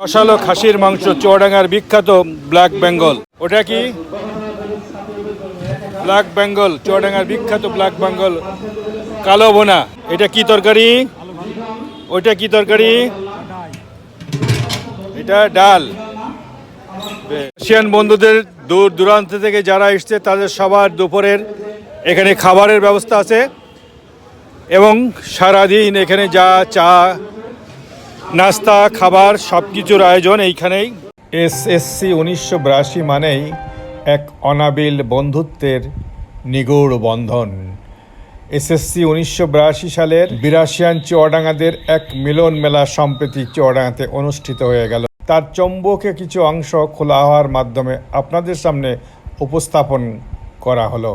রসালো খাসির মাংস চুয়াডাঙ্গার বিখ্যাত ব্ল্যাক বেঙ্গল। ওটা কি? ব্ল্যাক বেঙ্গল, চুয়াডাঙ্গার বিখ্যাত ব্ল্যাক বেঙ্গল। কালো বোনা এটা কি তরকারি? ওইটা কি তরকারি? এটা ডাল। এশিয়ান বন্ধুদের দূর দূরান্ত থেকে যারা এসছে, তাদের সবার দুপুরের এখানে খাবারের ব্যবস্থা আছে। এবং সারাদিন এখানে যা চা নাস্তা, খাবার সব কিছুর আয়োজন এইখানেই। এস এসএসসি উনিশশো বিরাশি মানেই এক অনাবিল বন্ধুত্বের নিগূঢ় বন্ধন। এসএসসি উনিশশো বিরাশি সালের বিরাশিয়ান চুয়াডাঙ্গাদের এক মিলন মেলা সম্প্রতি চুয়াডাঙ্গাতে অনুষ্ঠিত হয়ে গেল। তার চম্বকে কিছু অংশ খোলা হওয়ার মাধ্যমে আপনাদের সামনে উপস্থাপন করা হলো।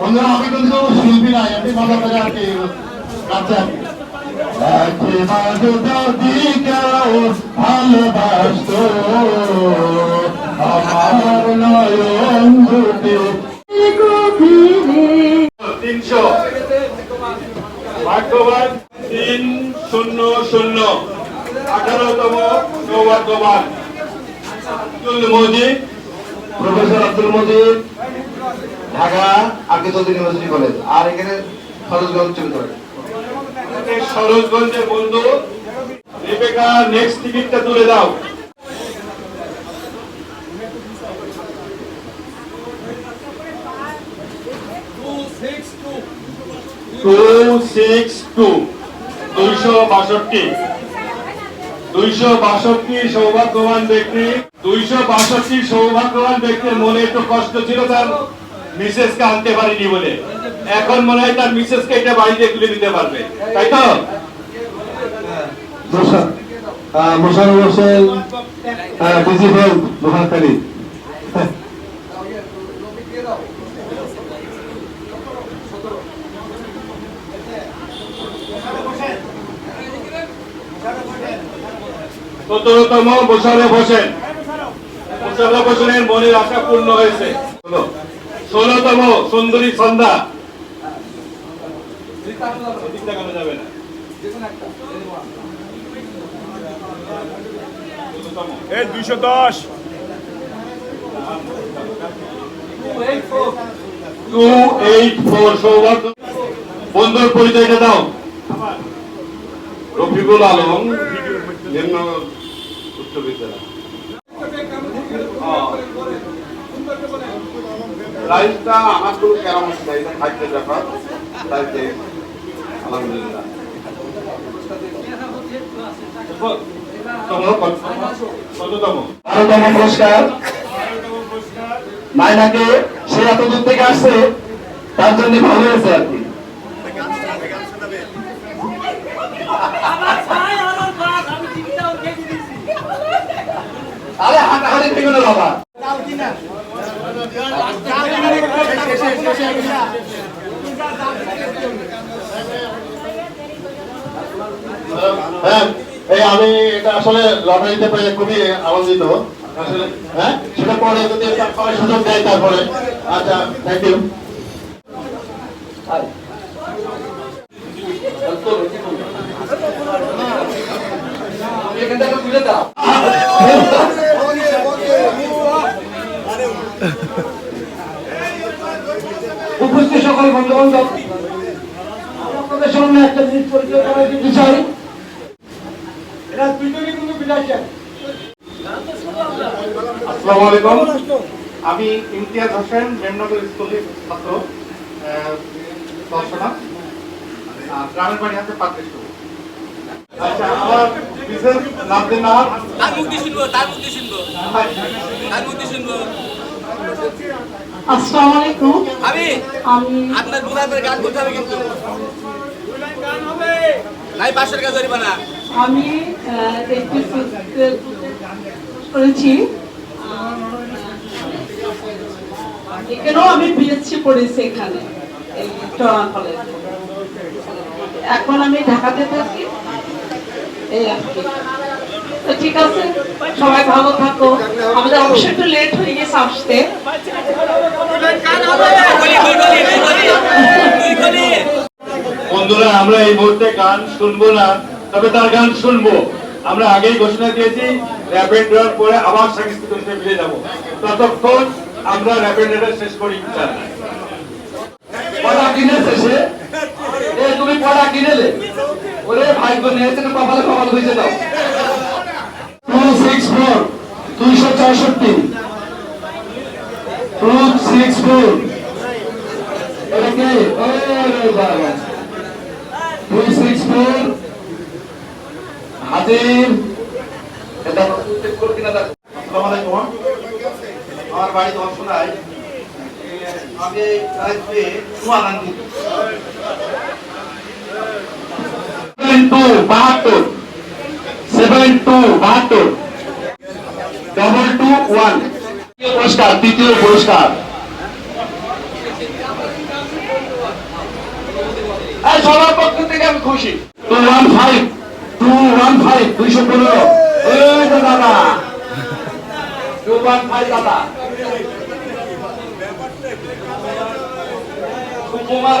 বন্ধুরা আমি কিন্তু শিল্পী নাই এমনি মজা করে আর কি কাছে আর কি। যদি কেউ ভালোবাসতো আমার নয়ন দুটি তিনশো শূন্য শূন্য আঠারোতম সৌভাগ্যবান। Abdul Majid professor Abdul Majid Dhaka architect university college. আর এখানে সরোজগঞ্জ চলে সরোজগঞ্জের বন্ধু। রেবেকা নেক্সট টিকিটটা তুলে দাও। টু সিক্স টু দুইশো বাষট্টি। দুইশো বাষট্টি সৌভাগ্যবান ব্যক্তি, দুইশো বাষট্টি সৌভাগ্যবান ব্যক্তির মনে একটু কষ্ট ছিল তার মিসেসকে আনতে পারিনি বলে। এখন মনে হয় তার মিসেসকে এটা বাড়িতে তুলে দিতে পারবে। তাই তো? মোশারফ হোসেন বিজি হেলথ সতেরোতম বছরে বসেন মনের আশা পূর্ণ হয়েছে ষোলো। ষোলোতম সুন্দরী সন্ধ্যা যাবে না। এই দুইশো দশ টু এইট ফোর সৌভাগ্য বন্ধুর পরিচয়টা দাও রফিকুল আলম নিম্ন উচ্চ বিদ্যালয় প্রাইসটা আমার কোনো কেরামত নাই এটা খাদ্যের ব্যাপার তাইতে আলহামদুলিল্লাহ। বারোতম পুরস্কার। মাইনাকে সে এত দূর থেকে আসছে তার জন্য ভালো হয়েছে আর কি আমার ভাই আমার বাপ আমি টিভিটা ওকে দিয়েছি আরে হাঁটা হাতে হ্যাঁ আমি এটা আসলে লটারিতে পেয়ে খুবই আনন্দিত। হ্যাঁ সেটা পরে যদি সুযোগ দেয় তারপরে। আচ্ছা থ্যাংক ইউ এখান থেকে তুলে দাও উপস্থিত সকল বন্ধু বান্ধব আপনাদের সামনে একটা জিনিস পরিচয় করার দিতে চাই এরা দুজনই কিন্তু বিলাসেন আসসালামু আলাইকুম। আমি ইমতিয়াজ হোসেন মেমনগর স্কুলের ছাত্র দর্শনা। গ্রামের বাড়ি হাতে পাত্রে আচ্ছা আমার বিশেষ নাম? দিন তার মুক্তি শুনব তার মুক্তি শুনব। তার মুক্তি শুনব। আসসালামু আলাইকুম। আমি আমি আপনার বুড়াদের গান করতে হবে কিন্তু। নাই পাঁচশো টাকা জরিমানা আমি একটি করেছি। এখানেও আমি বিএসসি পড়েছি এখানে? এই টরা কলেজ। এখন আমি ঢাকাতে থাকি। এই আর কি। তো ঠিক আছে, সবাই ভালো থাকো। আমাদের একটু লেট হয়ে গেছে আসতে। বন্ধুরা, আমরা এই মুহূর্তে গান শুনব না, তবে তার গান শুনব। আমরা আগেই ঘোষণা দিয়েছি র্যাপিড পরে আবার সাংস্কৃতিক অনুষ্ঠানে ফিরে যাব। ততক্ষণ আমরা র্যাপিড শেষ করি। পড়া সে এ, তুমি পড়া কিনেলে? ওরে বোন নিয়েছে কপালে কপাল হয়েছে দাও। Two six four six four এটা কে ওরে টু সিক্স ফোর হাজির এটা কিনা আমার বাড়ি দর্শনায় সুয়ানন্দিত সেভেন টু বাহাত্তর সেভেন টু বাহাত্তর ডবল টু ওয়ান পুরস্কার তৃতীয় পুরস্কার সবার পক্ষ থেকে আমি খুশি। Two one five two one five দুইশো পনেরো। দাদা। টু ওয়ান ফাইভ দাদা। সুকুমার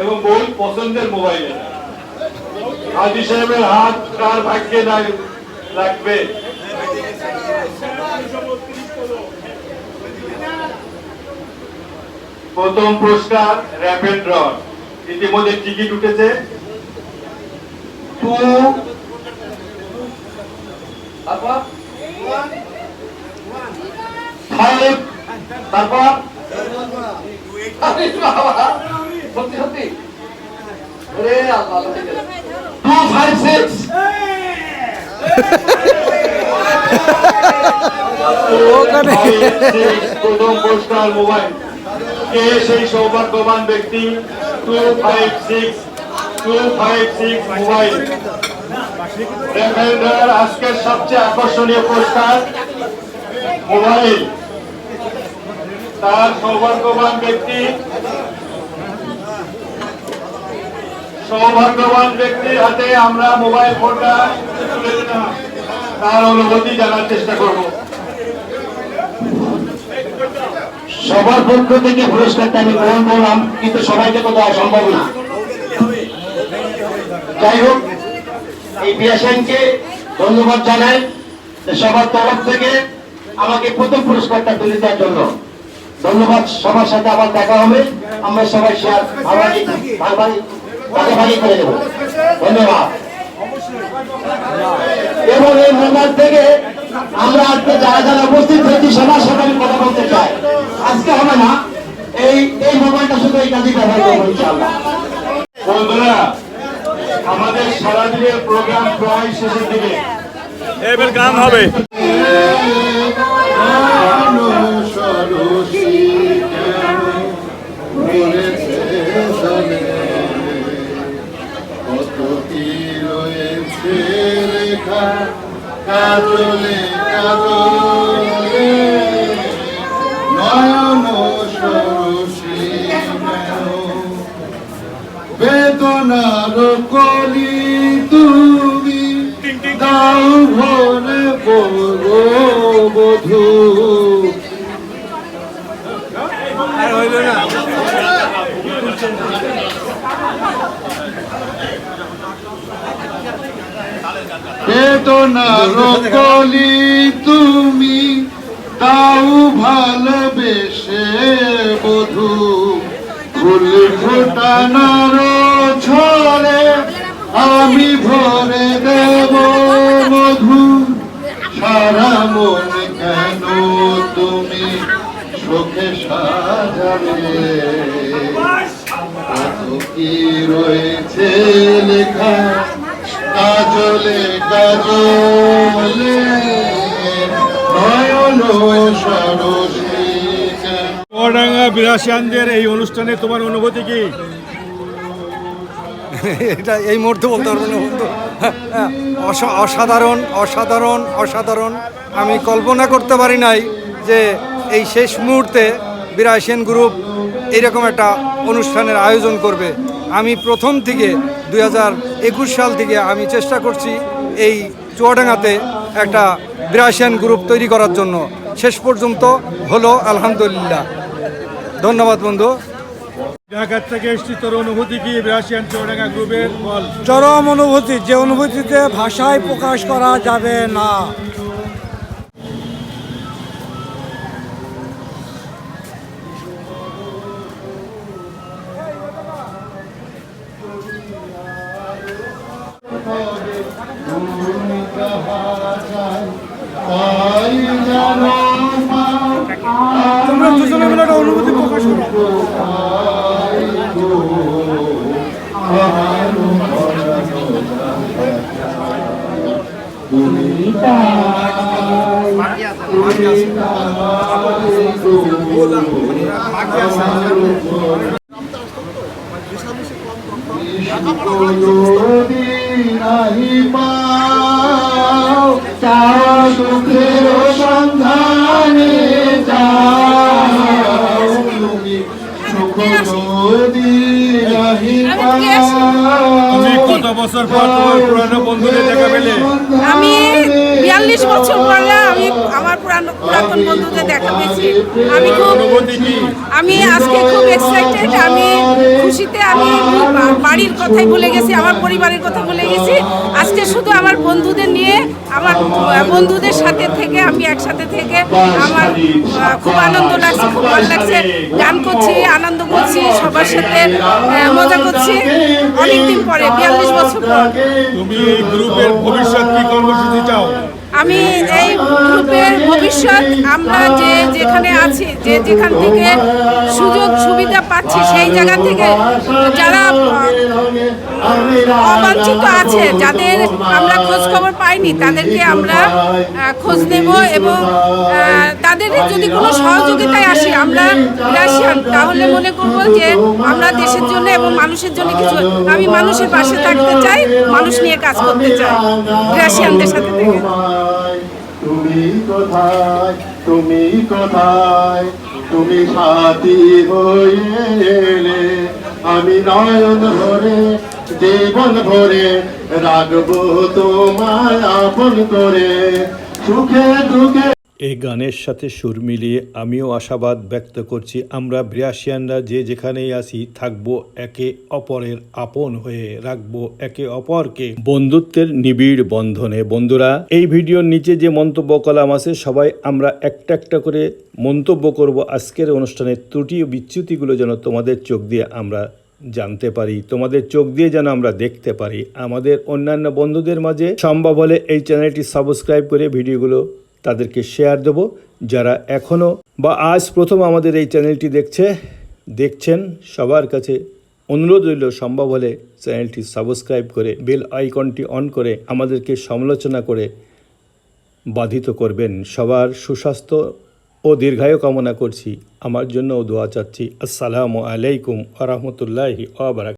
এবং বহু পছন্দের মোবাইল হাজি সাহেবের হাত কার ভাগ্যে রাখবে প্রথম পুরস্কার র্যাপিড ড্র ইতিমধ্যে টিকিট উঠেছে। টু তারপর? তারপর? ফাইভ সিক্স প্রথম পুরস্কার মোবাইল কে সেই সৌভাগ্যবান ব্যক্তি two five six two five six mobile আজকের সবচেয়ে আকর্ষণীয় পুরস্কার মোবাইল তার সৌভাগ্যবান ব্যক্তি। সৌভাগ্যবান ব্যক্তির হাতে আমরা মোবাইল ফোনটা তুলে তার অনুভূতি জানার চেষ্টা করব। সবার পক্ষ থেকে পুরস্কারটা আমি গ্রহণ করলাম, কিন্তু সবাইকে তো দেওয়া সম্ভব না। যাই হোক, এই বিয়াসানকে ধন্যবাদ জানাই। সবার তরফ থেকে আমাকে প্রথম পুরস্কারটা তুলে দেওয়ার জন্য। ধন্যবাদ সবার সাথে আবার দেখা হবে। আমরা সবাই শেয়ার ভাগাভাগি ভাগাভাগি ভাগাভাগি করে দেবো ধন্যবাদ। এবং এই মোমেন্ট থেকে আমরা আজকে যারা যারা উপস্থিত হয়েছি সবার সাথে আমি কথা বলতে চাই। আজকে হবে না এই এই মোবাইলটা শুধু এই কাজে ব্যবহার করব ইনশাআল্লাহ। বন্ধুরা আমাদের সারাদিনের প্রোগ্রাম প্রায় শেষের দিকে। এবার গান হবে। কাজলে কাজলে নয়ন সরসী বেদনার কলি বেদনার কলি তুমি, তাও ভালোবেসে বধু। ফুল ফোটানোর ছলে আমি ভরে দেব মধু। সারা মন কেন তুমি শোকে সাজাবে কত কি রয়েছে লেখা? কাজলে কাজলে নয়ন সরসী এই অনুষ্ঠানে তোমার অনুভূতি কি? এটা এই মুহূর্তে বলতে পারব না অসাধারণ অসাধারণ অসাধারণ। আমি কল্পনা করতে পারি নাই যে এই শেষ মুহূর্তে বিরাশিয়ান গ্রুপ এইরকম একটা অনুষ্ঠানের আয়োজন করবে। আমি প্রথম থেকে দুই একুশ সাল থেকে আমি চেষ্টা করছি এই চুয়াডাঙ্গাতে একটা বিরাশিয়ান গ্রুপ তৈরি করার জন্য। শেষ পর্যন্ত হলো আলহামদুলিল্লাহ। ধন্যবাদ বন্ধু। ঢাকার থেকে এসছি তোর অনুভূতি কি? বিরাশিয়ান চুয়াডাঙ্গা গ্রুপের বল। চরম অনুভূতি যে অনুভূতিতে ভাষায় প্রকাশ করা যাবে না। দুজনে মিলে একটা অনুভূতি প্রকাশ করো। নাহি পাও চাও দুঃখের সন্ধানে। বছর পর তোমার পুরানো বন্ধুদের দেখা পেলে? আমি বিয়াল্লিশ বছর পরে আমার পুরানো পুরাতন বন্ধুদের দেখা পেয়েছি। আমি খুব আমি আজকে খুব এক্সাইটেড আমি খুশিতে আমি বাড়ির কথাই ভুলে গেছি, আমার পরিবারের কথা ভুলে গেছি। আজকে শুধু আমার বন্ধুদের নিয়ে, আমার বন্ধুদের সাথে থেকে, আমি একসাথে থেকে আমার খুব আনন্দ লাগছে, খুব ভালো লাগছে। গান করছি, আনন্দ করছি, সবার সাথে মজা করছি। অনেকদিন পরে, বিয়াল্লিশ বছর পর। তুমি গ্রুপের ভবিষ্যৎ কর্মসূচি চাও? আমি এই গ্রুপের ভবিষ্যৎ, আমরা যে যেখানে আছি, যে যেখান থেকে সুযোগ সুবিধা পাচ্ছি, সেই জায়গা থেকে যারা অবাঞ্ছিত আছে, যাদের আমরা খোঁজ খবর পাইনি, তাদেরকে আমরা খোঁজ নেব এবং তাদের যদি কোনো সহযোগিতায় আসি, আমরা রাশিয়ান, তাহলে মনে করব যে আমরা দেশের জন্য এবং মানুষের জন্য কিছু, আমি মানুষের পাশে থাকতে চাই, মানুষ নিয়ে কাজ করতে চাই, রাশিয়ানদের সাথে থেকে। তুমি কোথায়? তুমি কোথায়? তুমি সাথী হয়ে আমি নয়ন ভরে জীবন ভরে রাখব তোমায় আপন করে। সুখে দুঃখে এই গানের সাথে সুর মিলিয়ে আমিও আশাবাদ ব্যক্ত করছি। আমরা ব্রিয়াসিয়ানরা যে যেখানেই আসি থাকব একে অপরের আপন হয়ে রাখব একে অপরকে। বন্ধুত্বের নিবিড় বন্ধনে। বন্ধুরা, এই ভিডিওর নিচে যে মন্তব্য কলাম আছে, সবাই আমরা একটা একটা করে মন্তব্য করব। আজকের অনুষ্ঠানের ত্রুটি ও বিচ্যুতিগুলো যেন তোমাদের চোখ দিয়ে আমরা জানতে পারি, তোমাদের চোখ দিয়ে যেন আমরা দেখতে পারি। আমাদের অন্যান্য বন্ধুদের মাঝে সম্ভব হলে এই চ্যানেলটি সাবস্ক্রাইব করে ভিডিওগুলো তাদেরকে শেয়ার দেব। যারা এখনও বা আজ প্রথম আমাদের এই চ্যানেলটি দেখছে, দেখছেন, সবার কাছে অনুরোধ রইল, সম্ভব হলে চ্যানেলটি সাবস্ক্রাইব করে বেল আইকনটি অন করে আমাদেরকে সমালোচনা করে বাধিত করবেন। সবার সুস্বাস্থ্য ও দীর্ঘায়ু কামনা করছি। আমার জন্যও দোয়া চাচ্ছি। আসসালামু আলাইকুম আ রহমতুল্লাহি আবরাক